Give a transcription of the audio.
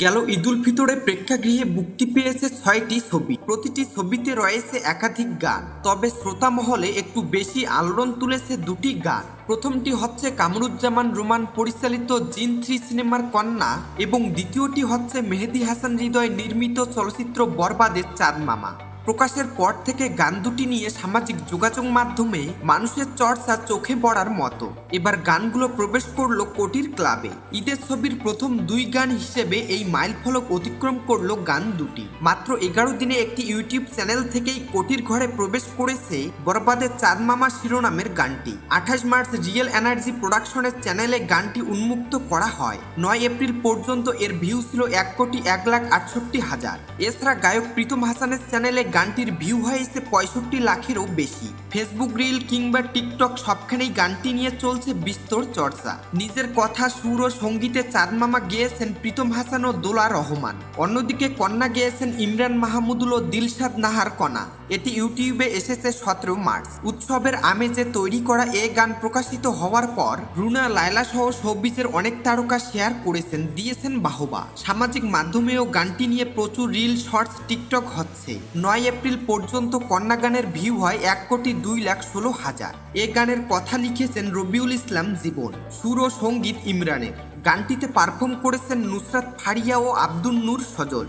গেল ঈদুল ফিতরে প্রেক্ষাগৃহে মুক্তি পেয়েছে ছয়টি ছবি। প্রতিটি ছবিতে রয়েছে একাধিক গান। তবে শ্রোতা মহলে একটু বেশি আলোড়ন তুলেছে দুটি গান। প্রথমটি হচ্ছে কামরুজ্জামান রোমান পরিচালিত জিন থ্রি সিনেমার কন্যা এবং দ্বিতীয়টি হচ্ছে মেহেদি হাসান হৃদয় নির্মিত চলচ্চিত্র বরবাদের চাঁদ মামা। প্রকাশের পর থেকে গান দুটি নিয়ে সামাজিক যোগাযোগ মাধ্যমে মানুষের চর্চা চোখে পড়ার মতো। এবার গানগুলো প্রবেশ করল কোটির ক্লাবে। ঈদের ছবির প্রথম দুই গান হিসেবে এই মাইল ফলক অতিক্রম করল গান দুটি। মাত্র এগারো দিনে একটি ইউটিউব চ্যানেল থেকেই কোটির ঘরে প্রবেশ করেছে বরবাদের চাঁদ মামা শিরোনামের গানটি। আঠাশ মার্চ রিয়েল এনার্জি প্রোডাকশনের চ্যানেলে গানটি উন্মুক্ত করা হয়। নয় এপ্রিল পর্যন্ত এর ভিউ ছিল এক কোটি এক লাখ আটষট্টি হাজার। এছাড়া গায়ক প্রীতম হাসানের চ্যানেলে গানটির ভিউ হয়েছে পঁয়ষট্টি লাখেরও বেশি। ফেসবুক রিল কিংবা টিকটক সবখানেই গানটি নিয়ে চলছে বিস্তর চর্চা। নিজের কথা, সুর ও সঙ্গীতে চাঁদমামা গেয়েছেন প্রীতম হাসান ও দোলা রহমান। অন্যদিকে কন্যা গেয়েছেন ইমরান মাহমুদুল ও দিলশাদ নাহার কণা। এটি ইউটিউবে এসেছে সতেরো মার্চ। উৎসবের আমেজে তৈরি করা এ গান প্রকাশিত হওয়ার পর রুনা, লায়লা সহ শোবিজের অনেক তারকা শেয়ার করেছেন, দিয়েছেন বাহবা। সামাজিক মাধ্যমেও গানটি নিয়ে প্রচুর রিল, শর্টস, টিকটক হচ্ছে। নয় এপ্রিল পর্যন্ত কন্যা গানের ভিউ হয় এক কোটি দুই লাখ ষোলো হাজার। এ গানের কথা লিখেছেন রবিউল ইসলাম জীবন, সুর ও সংগীত ইমরানের। গানটিতে পারফর্ম করেছেন নুসরাত ফারিয়া ও আব্দুল নূর সজল।